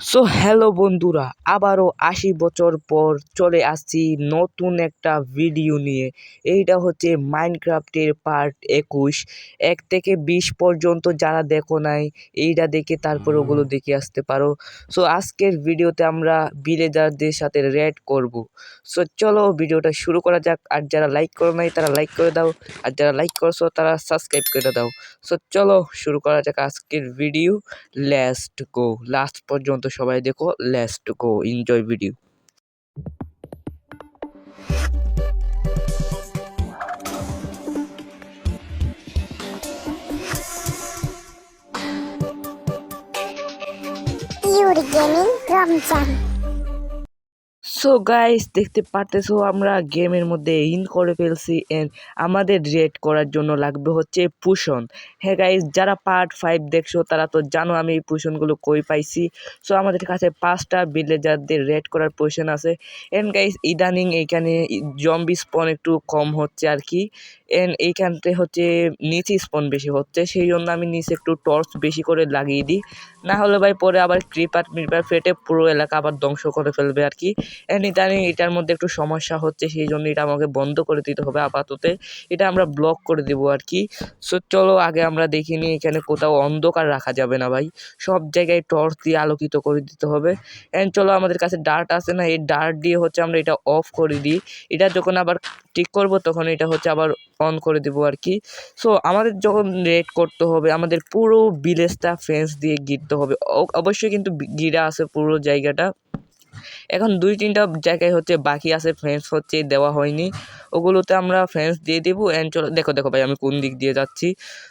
So hello বন্ধুরা, আবারও আশি বছর পর চলে আসছি নতুন একটা ভিডিও নিয়ে। এইটা হচ্ছে মাইনক্রাফটের পার্ট একুশ। এক থেকে বিশ পর্যন্ত যারা দেখো নাই, এইটা দেখে তারপর ওগুলো দেখে আসতে পারো। সো আজকের ভিডিওতে আমরা ভিলেজারদের সাথে রেড করব। সো চলো ভিডিওটা শুরু করা যাক। আর যারা লাইক করো নাই, তারা লাইক করে দাও। আর যারা লাইক করছ, তারা সাবস্ক্রাইব করে দাও। সো চলো শুরু করা যাক আজকের ভিডিও লেস্ট গো লাস্ট পর্যন্ত সবাই দেখো least go enjoy video Yuri gaming Ramzan so guys দেখতে পারতেছো, আমরা গেমের মধ্যে ইন করে ফেলছি এন্ড আমাদের রেড করার জন্য লাগবে হচ্ছে পুষন হ্যাঁ গাইস যারা পার্ট ফাইভ দেখছ, তারা তো জানো আমি এই পুষনগুলো কই পাইছি। সো আমাদের কাছে পাঁচটা ভিলেজারদের রেড করার পোষণ আছে। এন্ড গাইস ইদানিং এইখানে জম্বি স্পন একটু কম হচ্ছে আর কি। এন্ড এইখানতে হচ্ছে নিচে স্পন বেশি হচ্ছে সেই জন্য আমি নিচে একটু টর্চ বেশি করে লাগিয়ে দিই। না হলে ভাই, পরে আবার ক্রিপার মিপার ফেটে পুরো এলাকা আবার ধ্বংস করে ফেলবে আর কি। ইদানিং এটার মধ্যে একটু সমস্যা হচ্ছে, সেই জন্য এটা আমাকে বন্ধ করে দিতে হবে আপাতত। এটা আমরা ব্লক করে দেবো আর কি। সো চলো আগে আমরা দেখিনি এখানে কোথাও অন্ধকার রাখা যাবে না ভাই। সব জায়গায় টর্চ দিয়ে আলোকিত করে দিতে হবে। অ্যান্ড চলো আমাদের কাছে ডার্ট আছে না, এই ডার্ট দিয়ে হচ্ছে আমরা এটা অফ করে দিই। এটা যখন আবার ঠিক করব, তখন এটা হচ্ছে আবার অন করে দেবো আর কি। সো আমাদের যখন রেড করতে হবে, আমাদের পুরো ভিলেজটা ফেন্স দিয়ে গিরতে হবে। অবশ্যই কিন্তু গিরা আছে পুরো জায়গাটা। এখন দুই তিনটা জায়গায় হচ্ছে বাকি আছে ফ্রেন্স হচ্ছে, দেওয়া হয়নি। ওগুলোতে আমরা ফ্রেন্স দিয়ে দেবো অ্যান্ড চলো, দেখো দেখো ভাই, আমি কোন দিক দিয়ে যাচ্ছি।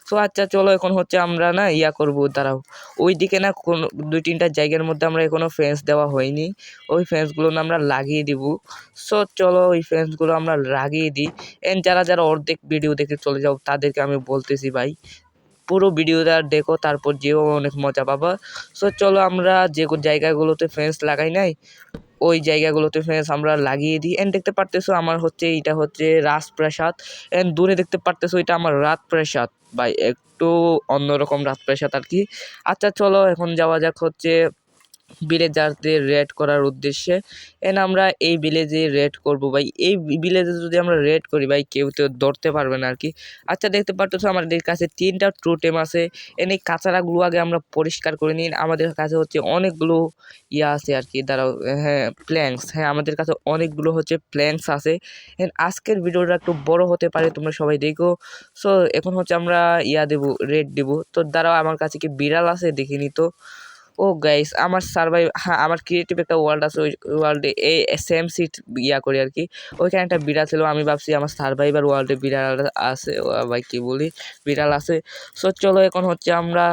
সো আচ্ছা চলো, এখন হচ্ছে আমরা না ইয়া করব, দাঁড়াও। ওই দিকে না কোনো, দুই তিনটা জায়গার মধ্যে আমরা এখনও ফ্রেন্স দেওয়া হয়নি। ওই ফ্রেন্সগুলো না আমরা লাগিয়ে দিব। সো চলো, ওই ফ্রেন্সগুলো আমরা লাগিয়ে দিই। অ্যান্ড যারা যারা অর্ধেক ভিডিও দেখে চলে যাও, তাদেরকে আমি বলতেছি ভাই পুরো ভিডিওটা দেখো, তারপর যেও অনেক মজা পাবা। সো চলো আমরা যে জায়গাগুলোতে ফেন্স লাগাই নাই, ওই জায়গাগুলোতে ফেন্স আমরা লাগিয়ে দিই। এন্ড দেখতে পারতেছো আমার হচ্ছে এটা হচ্ছে রাজপ্রাসাদ। এন্ড দূরে দেখতে পারতেছো এটা আমার রাজপ্রাসাদ। ভাই, একটু অন্যরকম রাজপ্রাসাদ আর কি। আচ্ছা চলো এখন যাওয়া যাক হচ্ছে ভিলেজারদের রেড করার উদ্দেশ্যে। এন আমরা এই ভিলেজে রেড করব ভাই। এই ভিলেজে যদি আমরা রেড করি ভাই, কেউ তো ধরতে পারবে না আর কি আচ্ছা দেখতে পারতেছো আমাদের কাছে তিনটা টোটেম আছে। এনে এই কাঁচারাগুলো আগে আমরা পরিষ্কার করে নিন। আমাদের কাছে হচ্ছে অনেকগুলো ইয়া আছে আর কি দাঁড়াও হ্যাঁ প্ল্যাঙ্কস হ্যাঁ আমাদের কাছে অনেকগুলো হচ্ছে প্ল্যাঙ্কস আছে। এন আজকের ভিডিওটা একটু বড় হতে পারে, তোমরা সবাই দেখো। সো এখন হচ্ছে আমরা ইয়া দেবো রেড দেবো। তো দাঁড়াও, আমার কাছে কি বিড়াল আছে দেখিনি তো। ও গাইস আমার সার্ভাই হ্যাঁ আমার ক্রিয়েটিভ একটা ওয়ার্ল্ড আছে, ওই ওয়ার্ল্ডে এই সেম সিট ইয়া করি আর কি। ওইখানে একটা বিড়াল ছিল, আমি ভাবছি আমার সার্ভাইভার ওয়ার্ল্ডে বিড়াল আছে ভাই কী বলি, বিড়াল আছে। সো চলো এখন হচ্ছে আমরা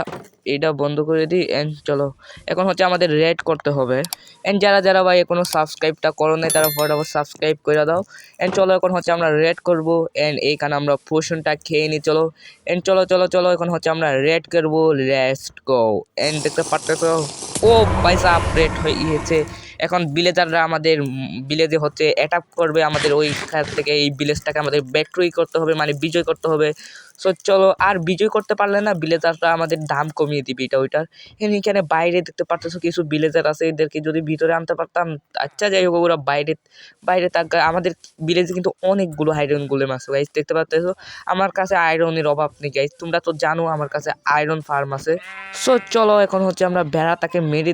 এটা বন্ধ করে দিই অ্যান্ড চলো, এখন হচ্ছে আমাদের রেড করতে হবে। অ্যান্ড যারা যারা ভাই এখনও সাবস্ক্রাইবটা করো নাই তারা ফটাফট সাবস্ক্রাইব করে দাও। অ্যান্ড চলো, এখন হচ্ছে আমরা রেড করব অ্যান্ড এইখানে আমরা পোষণটা খেয়ে নিই, চলো। এন্ড চলো চলো চলো, এখন হচ্ছে আমরা রেড করব রেস্ট গো এন্ড দেখতে পারতেছো? ও পয়সা আপডেট হয়ে গিয়েছে এখন ভিলেজাররা আমাদের ভিলেজে হচ্ছে অ্যাটাক করবে। আমাদের ওইখান থেকে এই ভিলেজটাকে আমাদের ব্যাটরি করতে হবে মানে বিজয় করতে হবে। সো চলো, আর বিজয় করতে পারলে না ভিলেজাররা আমাদের দাম কমিয়ে দিবে এটা ওইটার। এখানে বাইরে দেখতে পারতেছো কিছু ভিলেজার আছে, এদেরকে যদি ভিতরে আনতে পারতাম আচ্ছা যাই হোক, ওরা বাইরে বাইরে তাক আমাদের ভিলেজে কিন্তু অনেকগুলো আয়রন গুলেম আছে গাইজ দেখতে পারতেছো? আমার কাছে আয়রনের অভাব নেই গাইজ তোমরা তো জানো আমার কাছে আয়রন ফার্ম আছে। সো চলো, এখন হচ্ছে আমরা ভেড়াটাকে মেরে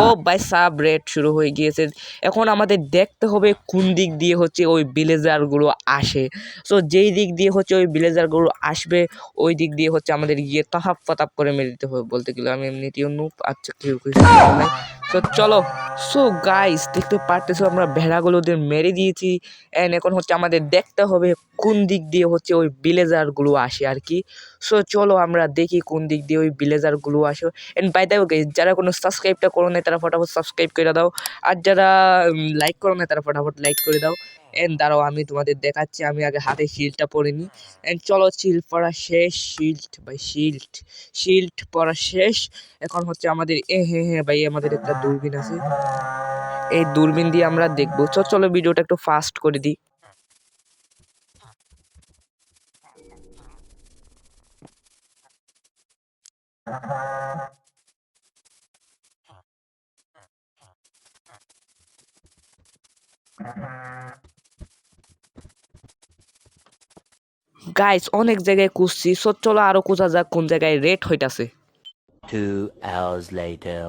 ও বাই সাব রেড শুরু হয়ে গিয়েছে। এখন আমাদের দেখতে হবে কোন দিক দিয়ে হচ্ছে ওই ভিলেজারগুলো আসে। সো যেই দিক দিয়ে হচ্ছে ওই ভিলেজারগুলো আসবে, ওই দিক দিয়ে হচ্ছে আমাদের গিয়ে তাহাপ পাতাপ করে মেরে দিতে হবে বলতে গেলে। আমি এমনিতেও নুপ আচ্ছা কেউ সো চলো সো গাইস দেখতে পারতেছো আমরা ভেড়াগুলোদের মেরে দিয়েছি। অ্যান্ড এখন হচ্ছে আমাদের দেখতে হবে কোন দিক দিয়ে হচ্ছে ওই ভিলেজারগুলো আসে আর কি। সো চলো আমরা দেখি কোন দিক দিয়ে ওই ভিলেজারগুলো আসে। অ্যান্ড বাই দ্য ওয়ে যারা কোনো সাবস্ক্রাইবটা করো না তারা ফটাফট সাবস্ক্রাইব করে দাও। আর যারা লাইক করো না তারা ফটাফট লাইক করে দাও। এন্ড দাঁড়াও, আমি তোমাদের দেখাচ্ছি, আমি আগে হাতে শিল্ডটা পরে নি চলো শিল্ড পরা শেষ শিল্ড ভাই শিল্ড শিল্ড পরা শেষ। এখন হচ্ছে আমাদের, এ হ্যাঁ হ্যাঁ ভাই, আমাদের একটা দূরবীন আছে। এই দূরবীন দিয়ে আমরা দেখব। চল চলো ভিডিওটা একটু ফাস্ট করে দিই। Uh-huh. গাইস অনেক জায়গায় খুঁজছি সো চলো আরও খোঁজা যাক কোন জায়গায় রেট হইতাছে Two hours later.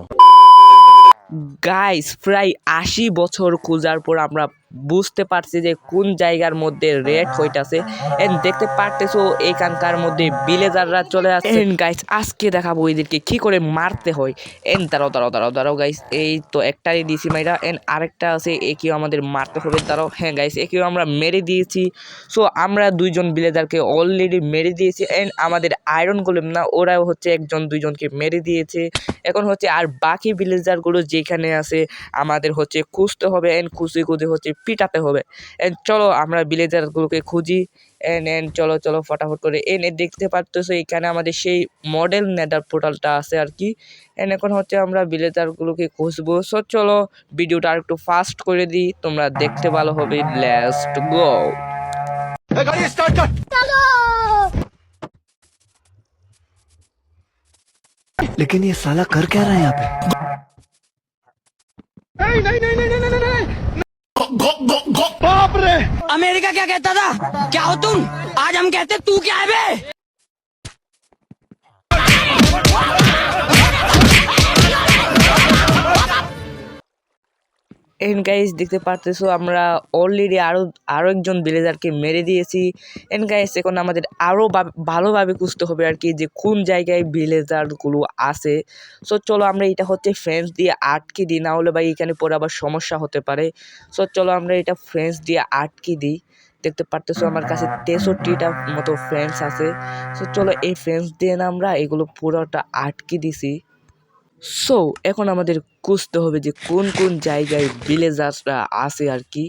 গাইস প্রায় আশি বছর খোঁজার পর আমরা বুঝতে পারছি যে কোন জায়গার মধ্যে রেড হইতাছে। এন্ড দেখতে পারতেছো এখানকার মধ্যে ভিলেজাররা চলে আসছে। এন্ড গাইস আজকে দেখাবো এদেরকে কি করে মারতে হয়। এন্ড দাঁড়াও দাঁড়াও দাঁড়াও দাঁড়াও গাইস এই তো একটাই দিয়েছি মাইরা। এন্ড আরেকটা আছে একেও আমাদের মারতে হবে। দাঁড়াও হ্যাঁ গাইস একেও আমরা মেরে দিয়েছি। সো আমরা দুইজন ভিলেজারকে অলরেডি মেরে দিয়েছি। এন্ড আমাদের আয়রন গোলেম না ওরাও হচ্ছে একজন দুইজনকে মেরে দিয়েছে। এখন হচ্ছে আর বাকি ভিলেজারগুলো যেখানে আছে আমাদের হচ্ছে খুঁজতে হবে। এন্ড খুঁজে খুঁজে হচ্ছে পিটাতে হবে এন্ড চলো আমরা ভিলেজারগুলোকে খুঁজি এন এন চলো চলো ফটাফট করে এন এ দেখতে পারতেছো এখানে আমাদের সেই মডেল নেদার পোর্টালটা আছে আর কি এন এখন হচ্ছে আমরা ভিলেজারগুলোকে খুঁজবো সো চলো ভিডিওটা আর একটু ফাস্ট করে দিই তোমরা দেখতে ভালো হবে লেস্ট গো लेकिन ये साला कर क्या रहा है यहाँ पे अमेरिका क्या कहता था? क्या हो तुम? आज हम कहते तू क्या है बे? এন্ড গাইস দেখতে পারতেছো, আমরা অলরেডি আরও আরও একজন ভিলেজারকে মেরে দিয়েছি। এন্ড গাইস এখন আমাদের আরও ভালোভাবে খুঁজতে হবে আর কি যে কোন জায়গায় ভিলেজারগুলো আছে। সো চলো আমরা এটা হচ্ছে ফ্রেন্স দিয়ে আটকে দিই, না হলে ভাই এখানে পরে আবার সমস্যা হতে পারে। সো চলো আমরা এটা ফ্রেন্স দিয়ে আটকে দিই। দেখতে পারতেছো, আমার কাছে তেষট্টিটা মতো ফ্রেন্ডস আছে। সো চলো এই ফ্রেন্ডস দিয়ে না আমরা এগুলো পুরোটা আটকে দিছি। সো এখন আমাদের খুঁজতে হবে যে কোন কোন জায়গায় ভিলেজার্সরা আছে আর কি।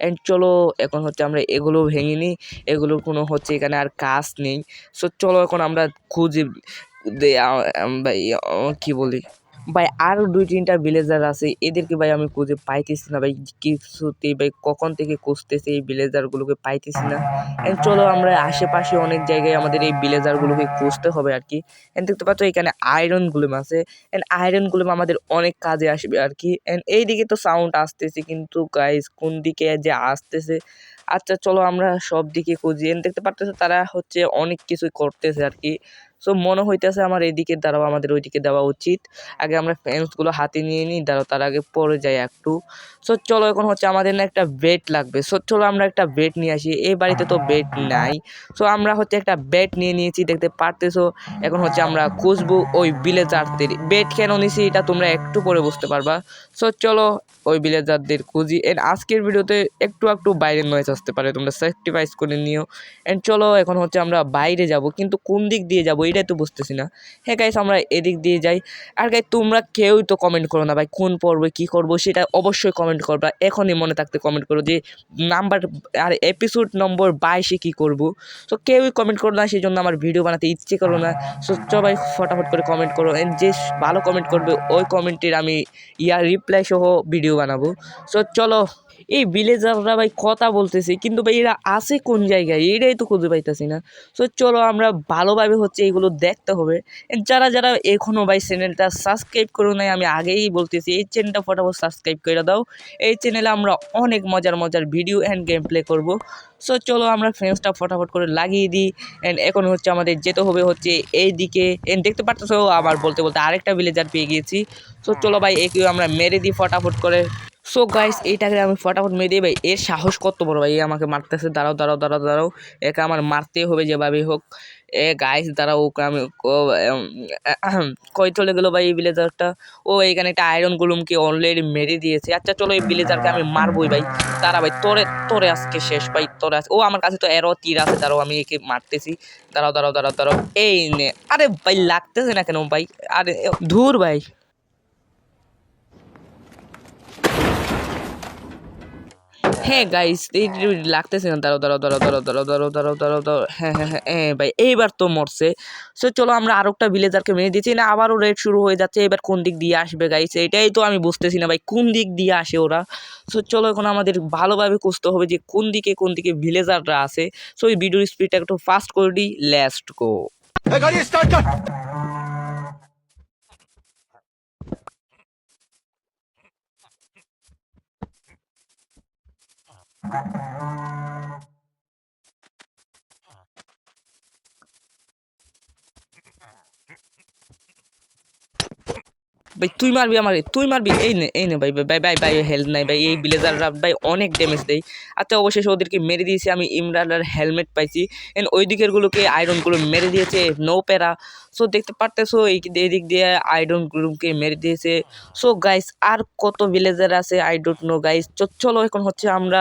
অ্যান্ড চলো, এখন হচ্ছে আমরা এগুলো ভেঙে নিই। এগুলোর কোনো হচ্ছে এখানে আর কাজ নেই। সো চলো এখন আমরা খুঁজে কি বলি? ভাই আরও দুই, তিনটা ভিলেজার আছে, এদেরকে ভাই আমি খুঁজে পাইতেছি না ভাই কিছুতেই ভাই কখন থেকে খুঁজতেছি এই ভিলেজারগুলোকে পাইতেছি না। চলো আমরা আশেপাশে অনেক জায়গায় আমাদের এই ভিলেজারগুলোকে খুঁজতে হবে আর কি। অ্যান্ড দেখতে পাচ্ছ এখানে আয়রন গুলেম আছে অ্যান্ড আয়রন গুলেম আমাদের অনেক কাজে আসবে আর কি। অ্যান্ড এইদিকে তো সাউন্ড আসতেছে কিন্তু গাইস কোন দিকে যে আসতেছে। আচ্ছা চলো আমরা সব দিকে খুঁজি দেখতে পারতেছো তারা হচ্ছে অনেক কিছুই করতেছে আর কি। সো মনে হইতেছে আমার এদিকে দাঁড়াও আমাদের ওইদিকে দেওয়া উচিত। আগে আমরা ফ্যান্সগুলো হাতে নিয়ে নিই দাঁড়াও তার আগে পরে যাই একটু। সো চলো এখন হচ্ছে আমাদের না একটা বেড লাগবে। সো চলো আমরা একটা বেড নিয়ে আসি। এই বাড়িতে তো বেড নাই। সো আমরা হচ্ছে একটা বেড নিয়ে নিয়েছি দেখতে পারতেছো? এখন হচ্ছে আমরা খুঁজবো ওই ভিলেজারদের বেড কেন নিছি এটা তোমরা একটু পরে বুঝতে পারবা। সো চলো ওই বিলেজারদের খুঁজি। এন্ড আজকের ভিডিওতে একটু একটু বাইরের নয়েজ আসতে পারে তোমরা স্যাক্রিফাইস করে নিও। এন্ড চলো এখন হচ্ছে আমরা বাইরে যাব কিন্তু কোন দিক দিয়ে যাব? এটাই তো বুঝতেছি না। হ্যাঁ গাইস আমরা এদিক দিয়ে যাই। আর গাই তোমরা কেউই তো কমেন্ট করো না ভাই, কোন পর্বে কী করব সেটা অবশ্যই কমেন্ট করবা। এখনই মনে থাকতে কমেন্ট করো যে নাম্বার আর এপিসোড নম্বর বাইশে কী করব। তো কেউই কমেন্ট করো না সেই জন্য আমার ভিডিও বানাতে ইচ্ছে করো না। সো সবাই ফটাফট করে কমেন্ট করো। এন্ড যে ভালো কমেন্ট করবে, ওই কমেন্টের আমি ইয়ার রিপ্লাই সহ ভিডিও বানাবো। সো চলো এই ভিলেজাররা ভাই কথা বলতেছে, কিন্তু ভাই এরা আছে কোন জায়গায়? এটাই তো খুঁজে পাইতেছি না। সো চলো আমরা ভালোভাবে হচ্ছে এগুলো দেখতে হবে। যারা যারা এখনও ভাই চ্যানেলটা সাবস্ক্রাইব করো নাই, আমি আগেই বলতেছি, এই চ্যানেলটা ফটাফট সাবস্ক্রাইব করে দাও। এই চ্যানেলে আমরা অনেক মজার মজার ভিডিও অ্যান্ড গেম প্লে করব। সো চলো আমরা ফ্রেন্ডসটা ফটাফট করে লাগিয়ে দিই। অ্যান্ড এখন হচ্ছে আমাদের যেতে হবে হচ্ছে এই দিকে এন্ড দেখতে পারতেছো, আবার বলতে বলতে আরেকটা ভিলেজার পেয়ে গিয়েছি। সো চলো ভাই, একেও আমরা মেরে দিই ফটাফট করে। সো গাইস এইটাকে আমি ফটাফট মেরে দিই, ভাই। এর সাহস কত বড়, ভাই? আমাকে মারতেছে। দাঁড়াও দাঁড়াও দাঁড়াও দাঁড়াও। একে আমার মারতেই হবে যেভাবেই হোক। এ গাইস দাঁড়াও, ওকে আমি কই চলে গেলো ভাই এই ভিলেজারটা ও এইখানে একটা আয়রন গুলুমকে অলরেডি মেরে দিয়েছে। আচ্ছা চলো এই ভিলেজারকে আমি মারবই, ভাই। তারা ভাই, তোরে তোরে আজকে শেষ, ভাই, তোরে ও, আমার কাছে তো এরও তীর আছে। দাঁড়াও, আমি একে মারতেছি। দাঁড়াও দাঁড়াও দাঁড়াও দাঁড়াও। এই নে। আরে, ভাই, লাগতেছে না কেন, ভাই? আরে, ধুর, ভাই। হ্যাঁ গাইস এই লাগতেছে না, দাঁড়াও দাঁড়াও দাঁড়াও দাঁড়াও দাঁড়াও দাঁড়াও দাঁড়াও দাঁড়াও দাঁড়াও হ্যাঁ হ্যাঁ হ্যাঁ হ্যাঁ ভাই, এইবার তো মরছে। সো চলো আমরা আরও একটা ভিলেজারকে মেরে দিচ্ছি, না, আবারও রেড শুরু হয়ে যাচ্ছে, এবার কোন দিক দিয়ে আসবে গাইস এটাই তো আমি বুঝতেছি না, ভাই, কোন দিক দিয়ে আসে ওরা? সো চলো এখন আমাদের ভালোভাবে খুঁজতে হবে যে কোন দিকে কোন দিকে ভিলেজাররা আছে। সো এই ভিডিওর স্পিডটা একটু ফাস্ট করে দিই লেস্ট গো Thank you. ভাই, তুই মারবি আমারে, তুই মারবি। এই নে এই নে ভাই ভাই ভাই ভাই হেলথ নাই ভাই, এই ব্লেজাররা ভাই অনেক ড্যামেজ দেয়। আচ্ছা অবশেষে ওদেরকে মেরে দিয়েছি আমি, ইমরানের হেলমেট পাইছি। এন্ড ওই দিকেরগুলোকে আয়রনগুলো মেরে দিয়েছে নো প্যারা সো দেখতে পারতেছো, এই এদিক দিয়ে আয়রনগুলোকে মেরে দিয়েছে। সো গাইস আর কত ভিলেজার আছে আই ডোন্ট নো গাইস চলো, এখন হচ্ছে আমরা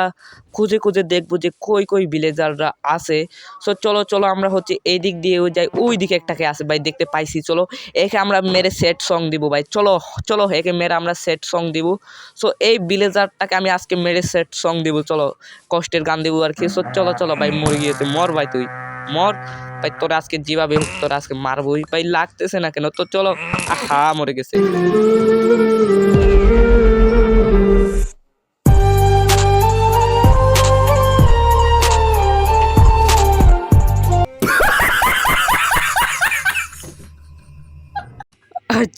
খুঁজে খুঁজে দেখব যে কই কই ভিলেজাররা আছে। সো চলো চলো, আমরা হচ্ছে এই দিক দিয়েও যাই, ওই দিকে একটাকে আছে। ভাই, দেখতে পাইছি, চলো। একে আমরা মেরে সেট সং দিব, ভাই। চলো চলো একে মেরে আমরা সেট সং দিব। সো এই ভিলেজারটাকে আমি আজকে মেরে সেট সং দিব, চলো। কষ্টের গান দিব আর কি। সো চলো চলো, ভাই, মরে গিয়েছে। মর, ভাই, তুই। মর। ভাই, তোরা আজকে যেভাবে হোক, তোরা আজকে মারবই। ভাই, লাগতেছে না কেন? তো চলো, আহা, মরে গেছে।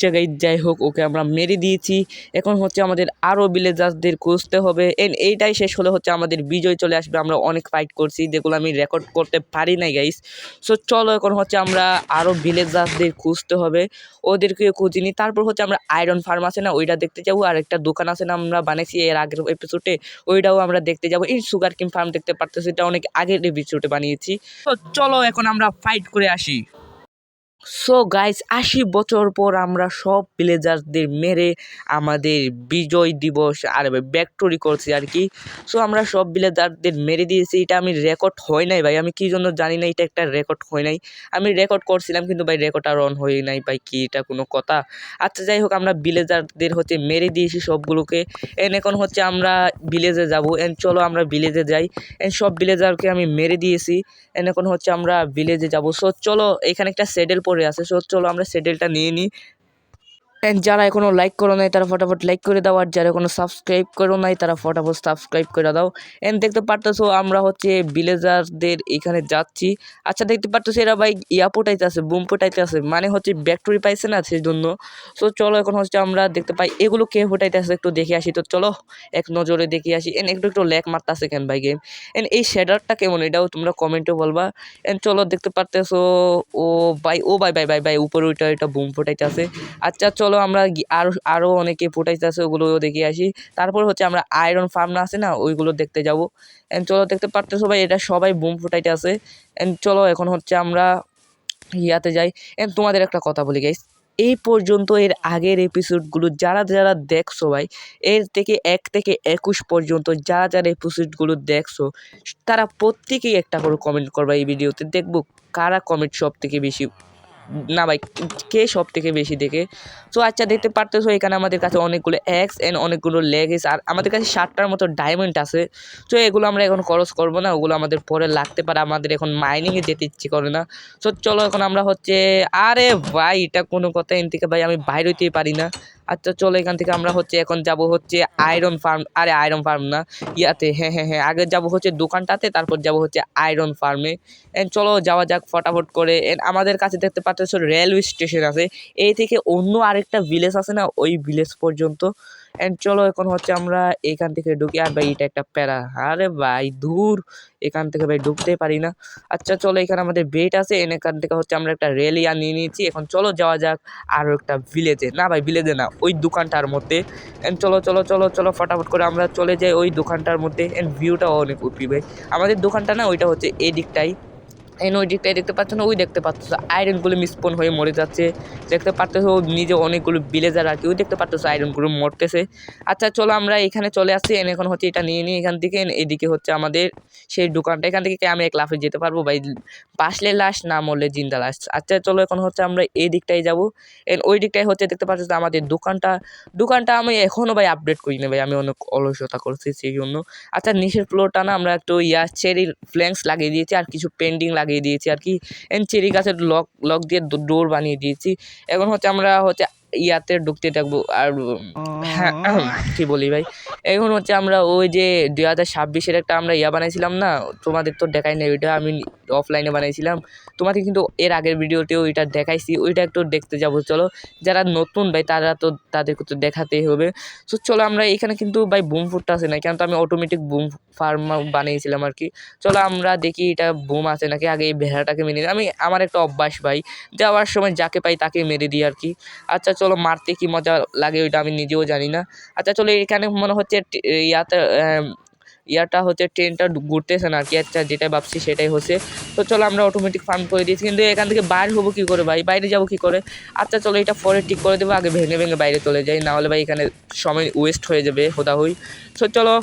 আচ্ছা গাই যাই হোক, ওকে আমরা মেরে দিয়েছি। এখন হচ্ছে আমাদের আরও ভিলেজার্সদের খুঁজতে হবে। এন এইটাই শেষ হলে হচ্ছে আমাদের বিজয় চলে আসবে। আমরা অনেক ফাইট করছি। যেগুলো আমি রেকর্ড করতে পারি নাই গাইস সো চলো এখন হচ্ছে আমরা আরও ভিলেজার্সদের খুঁজতে হবে। ওদেরকে খুঁজিনি তারপর হচ্ছে আমরা আয়রন ফার্ম আছে না, ওইটা দেখতে যাব। আর একটা দোকান আছে না আমরা বানিয়েছি এর আগের এপিসোডে ওইটাও আমরা দেখতে যাব। এই সুগার কিম ফার্ম দেখতে পারতেছি, এটা অনেক আগের এপিসোডে বানিয়েছি। তো চলো এখন আমরা ফাইট করে আসি। সো গাইস আশি বছর পর আমরা সব ভিলেজার্সদের মেরে আমাদের বিজয় দিবস আর ব্যাকটরি করছি আর কি। সো আমরা সব ভিলেজারদের মেরে দিয়েছি। এটা আমি রেকর্ড হয় নাই ভাই। আমি কি জন্য জানি না এটা একটা রেকর্ড হয় নাই। আমি রেকর্ড করছিলাম কিন্তু ভাই রেকর্ড আর অন হয়ে নাই ভাই, কি এটা কোনো কথা? আচ্ছা যাই হোক, আমরা ভিলেজারদের হচ্ছে মেরে দিয়েছি সবগুলোকে। এন এখন হচ্ছে আমরা ভিলেজে যাব। এন চলো আমরা ভিলেজে যাই। এন সব ভিলেজারকে আমি মেরে দিয়েছি। এন এখন হচ্ছে আমরা ভিলেজে যাব। সো চলো, এখানে একটা সেডেল পড়ে আছে। সো চলো আমরা সেডেলটা নিয়ে নিই। এন্ড যারা এখনও লাইক করো নাই, তারা ফটাফট লাইক করে দাও। আর যারা এখনও সাবস্ক্রাইব করো নাই, তারা ফটাফট সাবস্ক্রাইব করে দাও। এন্ড দেখতে পারতেছো, আমরা হচ্ছে ভিলেজারদের এখানে যাচ্ছি। আচ্ছা দেখতে পারতেছো, এরা ভাই ইয়া আছে, বুম পোটাইতে আছে। মানে হচ্ছে ব্যাকটরি পাইছে না সেই জন্য সো চলো এখন হচ্ছে আমরা দেখতে পাই, এগুলো কে ফোটাইতে আছে একটু দেখে আসি। তো চলো, এক নজরে দেখে আসি। এন একটু একটু ল্যাক মারতেছে কেন ভাই গেম এন এই শেডারটা কেমন? এটাও তোমরা কমেন্টে বলবা। এন চলো, দেখতে পারতেছো, ও ভাই ও ভাই ভাই ভাই ভাই, উপরে ওইটা ওইটা বুম ফোটাইতে আছে। আচ্ছা চলো। আমরা গি- আরও আরও অনেকে ফুটাইতে আছে, ওগুলোও দেখে আসি। তারপর হচ্ছে আমরা আয়রন ফার্ম আছে না, ওইগুলো দেখতে যাব। এন্ড চলো, দেখতে পারতেছো ভাই, এটা সবাই বুম ফুটাইতে আছে। এন্ড চলো, এখন হচ্ছে আমরা ইয়াতে যাই। এন্ড তোমাদের একটা কথা বলি গাইস এই পর্যন্ত এর আগের এপিসোডগুলো যারা যারা দেখছ ভাই, এর থেকে এক থেকে একুশ পর্যন্ত যারা যারা এপিসোডগুলো দেখছ, তারা প্রত্যেকেই একটা করে কমেন্ট করবা এই ভিডিওতে। দেখব কারা কমেন্ট সব থেকে বেশি না ভাই, কে সব থেকে বেশি দেখে? সো আচ্ছা দেখতে পারতেছো, এখানে আমাদের কাছে অনেকগুলো এক্স অ্যান্ড অনেকগুলো লেগেস আর আমাদের কাছে ষাটটার মতো ডায়মন্ড আছে। তো এগুলো আমরা এখন খরচ করব না, ওগুলো আমাদের পরে লাগতে পারে, আমাদের এখন মাইনিংয়ে যেতে ইচ্ছে করে না। সো চলো এখন আমরা হচ্ছে, আরে ভাই, এটা কোনো কথা এন থেকে ভাই, আমি বাইরে হইতেই পারি না। আচ্ছা চলো এখান থেকে আমরা হচ্ছে এখন যাব হচ্ছে আয়রন ফার্ম আরে আয়রন ফার্ম না, ইয়াতে হ্যাঁ হ্যাঁ হ্যাঁ আগে যাব হচ্ছে দোকানটাতে, তারপর যাব হচ্ছে আয়রন ফার্মে অ্যান্ড চলো যাওয়া যাক ফটাফট করে। অ্যান্ড আমাদের কাছে দেখতে পাচ্ছ রেলওয়ে স্টেশন আছে। এই থেকে অন্য আরেকটা ভিলেজ আছে না, ওই ভিলেজ পর্যন্ত। এন্ড চলো এখন হচ্ছে আমরা এখান থেকে ঢুকি। আর ভাই, এটা একটা প্যারা। আরে ভাই, দূর। এখান থেকে ভাই ঢুকতে পারি না। আচ্ছা চলো এখানে আমাদের বেট আছে। এন এখান থেকে হচ্ছে আমরা একটা রেল ইয়া নিয়ে নিয়েছি। এখন চলো যাওয়া যাক আরও একটা ভিলেজে না ভাই ভিলেজে না, ওই দোকানটার মধ্যে। এন্ড চলো চলো চলো চলো, ফটাফট করে আমরা চলে যাই ওই দোকানটার মধ্যে। এন্ড ভিউটাও অনেক উপি ভাই। আমাদের দোকানটা না, ওইটা হচ্ছে এই দিকটাই দেখতে পাচ্ছ না? ওই দেখতে পাচ্ছ আয়রনগুলো মিসপন হয়ে মরে যাচ্ছে। দেখতে পারতেছো নিজে অনেকগুলো ভিলেজার আর কি, ওই দেখতে পারতেছো আয়রনগুলো মরতেছে। আচ্ছা চলো আমরা এখানে চলে আসছি এন এখন হচ্ছে এটা নিয়ে নিই এখান থেকে। এদিকে হচ্ছে আমাদের সেই দোকানটা। এখান থেকে আমি এক লাফে যেতে পারব? ভাই বাসলে লাশ, না মরলে জিন্দা লাশ। আচ্ছা চলো এখন হচ্ছে আমরা এই দিকটাই যাব। ওই দিকটাই হচ্ছে দেখতে পাচ্ছ আমাদের দোকানটা। দোকানটা আমি এখনও ভাই আপডেট করি না ভাই। আমি অনেক অলসতা করছি সেই জন্য। আচ্ছা নিচের ফ্লোরটা না আমরা একটু ইয়া চেরি ফ্ল্যাঙ্কস লাগিয়ে দিয়েছি। আর কিছু পেন্টিং লাগিয়ে দিয়েছি আর কি। এন চেরি গাছের লক লক দিয়ে ডোর বানিয়ে দিয়েছি। এখন হচ্ছে আমরা হচ্ছে ইয়াতে ঢুকতে থাকব। আর হ্যাঁ কি বলি ভাই? এখন হচ্ছে আমরা ওই যে দুই হাজার ছাব্বিশের একটা আমরা ইয়া বানাইছিলাম না তোমাদের তো দেখাই নাই ওইটা আমি অফলাইনে বানাইছিলাম। তোমাদের কিন্তু এর আগের ভিডিওতেও ওইটা দেখাইছি ওইটা একটু দেখতে যাব চলো। যারা নতুন ভাই তারা তো তাদেরকে তো দেখাতেই হবে। সো চলো আমরা এখানে কিন্তু ভাই বুম ফুটটা আছে না কেন তো আমি অটোমেটিক বুম ফার্ম বানিয়েছিলাম আর কি। চলো আমরা দেখি এটা বুম আছে নাকি আগে এই ভেড়াটাকে মেরে। আমি আমার একটা অভ্যাস ভাই যাওয়ার সময় যাকে পাই তাকে মেরে দিই আর কি। আচ্ছা চলো মারতে কি মজা লাগে ওইটা আমি নিজেও জানি না। আচ্ছা চলো এখানে মনে হচ্ছে ইয়াতে ইয়াটা হচ্ছে ট্রেনটা ঘুরতেছে না আর কি আচ্ছা যেটাই ভাবছি সেটাই হচ্ছে। তো চলো আমরা অটোমেটিক ফার্ম করে দিয়েছি। কিন্তু এখান থেকে বাইরে হব কী করে ভাই? বাইরে যাব কী করে? আচ্ছা চলো এটা পরে ঠিক করে দেবো। আগে ভেঙে ভেঙে বাইরে চলে যাই। নাহলে ভাই এখানে সময় ওয়েস্ট হয়ে যাবে হোদা হই তো চলো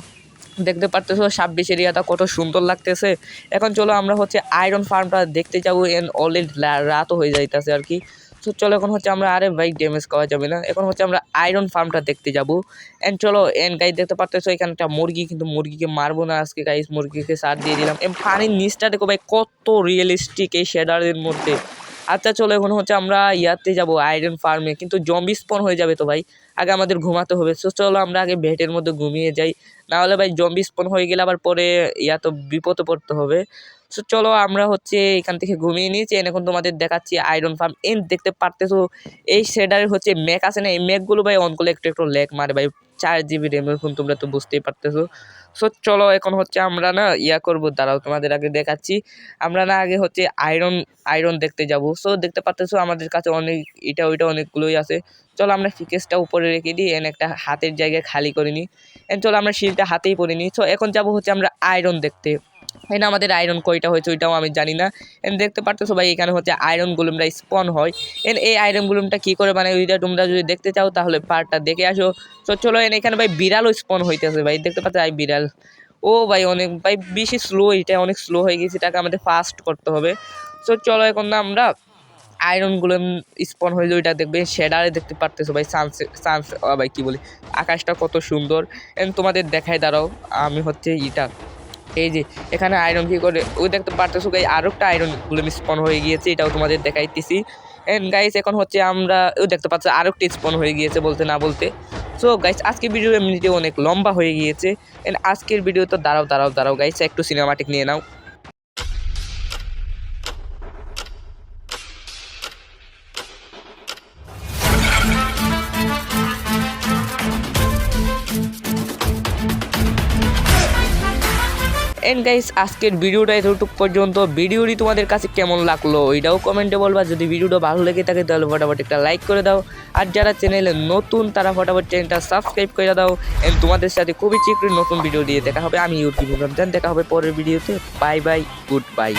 দেখতে পারতেছো ছাব্বিশ এরিয়াটা কত সুন্দর লাগতেছে। এখন চলো আমরা হচ্ছে আয়রন ফার্মটা দেখতে যাব। এন অলরেডি রাতও হয়ে যাইতেছে আর কি তো চলো এখন হচ্ছে আমরা আরে ভাই ড্যামেজ করা যাবে না। এখন হচ্ছে আমরা আয়রন ফার্মটা দেখতে যাব। এন্ড চলো এন্ড গাইজ দেখতে পারতেছো, এখানে একটা মুরগি, কিন্তু মুরগিকে মারবো না আজকে গাইজ মুরগিকে সার দিয়ে দিলাম। এম পানির নিচটা দেখো ভাই, কত রিয়েলিস্টিক এই শেডারের মধ্যে। আচ্ছা চলো এখন হচ্ছে আমরা ইয়াতে যাব আয়রন ফার্মে কিন্তু জম্বি স্পন হয়ে যাবে তো ভাই। আগে আমাদের ঘুমাতে হবে। তো চলো আমরা আগে ভেটের মধ্যে ঘুমিয়ে যাই। না হলে ভাই জম্বি স্পন হয়ে গেলে আবার পরে ইয়া তো বিপদে পড়তে হবে। সো চলো আমরা হচ্ছে এখান থেকে ঘুমিয়ে নিয়েছি। এখন তোমাদের দেখাচ্ছি আয়রন ফার্ম এন দেখতে পারতেছো, এই শেডারে হচ্ছে ম্যাক আছে না? এই ম্যাকগুলো ভাই অন করলে একটু একটু লেক মারে ভাই। চার জিবি র্যামের ফোন তোমরা তো বুঝতেই পারতেছো। সো চলো এখন হচ্ছে আমরা না ইয়া করব। দাঁড়াও, তোমাদের আগে দেখাচ্ছি। আমরা না আগে হচ্ছে আয়রন আয়রন দেখতে যাব। সো দেখতে পারতেছো আমাদের কাছে অনেক, এটা, ওইটা অনেকগুলোই আছে। চলো আমরা ফিকেসটা উপরে রেখে দিই। এন একটা হাতের জায়গায় খালি করে নিই। এন চলো আমরা শিলটা হাতেই পরে নিই। সো এখন যাব হচ্ছে আমরা আয়রন দেখতে। এখানে আমাদের আয়রন কয়টা হয়েছে ওইটাও আমি জানি না। এন দেখতে পারতেছো ভাই এখানে হচ্ছে আয়রন গুলুমটা স্পন হয়। এন এই আয়রন গুলুমটা কী করে মানে ওইটা তোমরা যদি দেখতে চাও, তাহলে পার্টটা দেখে আসো। তো চলো এন এখানে ভাই বিড়ালও স্পন হইতেছে ভাই। দেখতে পাচ্ছ আই বিড়াল। ও ভাই, অনেক, ভাই, বেশি স্লো এটা অনেক স্লো হয়ে গেছে। এটাকে আমাদের ফাস্ট করতে হবে। তো চলো, এখন না আমরা আয়রন আয়রনগুলো স্পন হয়ে ওইটা দেখবে। শেডারে দেখতে পারতেছো ভাই সানসেট সানস ভাই, কী বলি? আকাশটা কত সুন্দর। এন তোমাদের দেখায় দাঁড়াও, আমি হচ্ছে ইটা এই যে, এখানে আয়রন কি করে ওই দেখতে পারতেছো গাই আরও একটা আয়রনগুলো স্পন হয়ে গিয়েছে, এটাও তোমাদের দেখাইতেছি। এন্ড গাইস এখন হচ্ছে আমরা, ও দেখতে পাচ্ছ আরও একটা স্পন হয়ে গিয়েছে বলতে না বলতে। সো গাইস আজকের ভিডিও এমনিতে অনেক লম্বা হয়ে গিয়েছে। এন্ড আজকের ভিডিও তো দাঁড়াও দাঁড়াও দাঁড়াও গাইস একটু সিনেমাটিক নিয়ে নাও। এন্ড গাইস আজকের ভিডিওটা এতটুকু পর্যন্ত। ভিডিওটি তোমাদের কাছে কেমন লাগল ওইটাও কমেন্টে বলবা। যদি ভিডিওটা ভালো লেগে থাকে, তাহলে ফটাফট একটা লাইক করে দাও। আর যারা চ্যানেলে নতুন, তারা ফটাফট চ্যানেলটা সাবস্ক্রাইব করে দাও। এন্ড তোমাদের সাথে খুবই চিকরি নতুন ভিডিও দিয়ে দেখা হবে। আমি ইউটিউব দেখা হবে পরের ভিডিওতে বাই বাই গুড বাই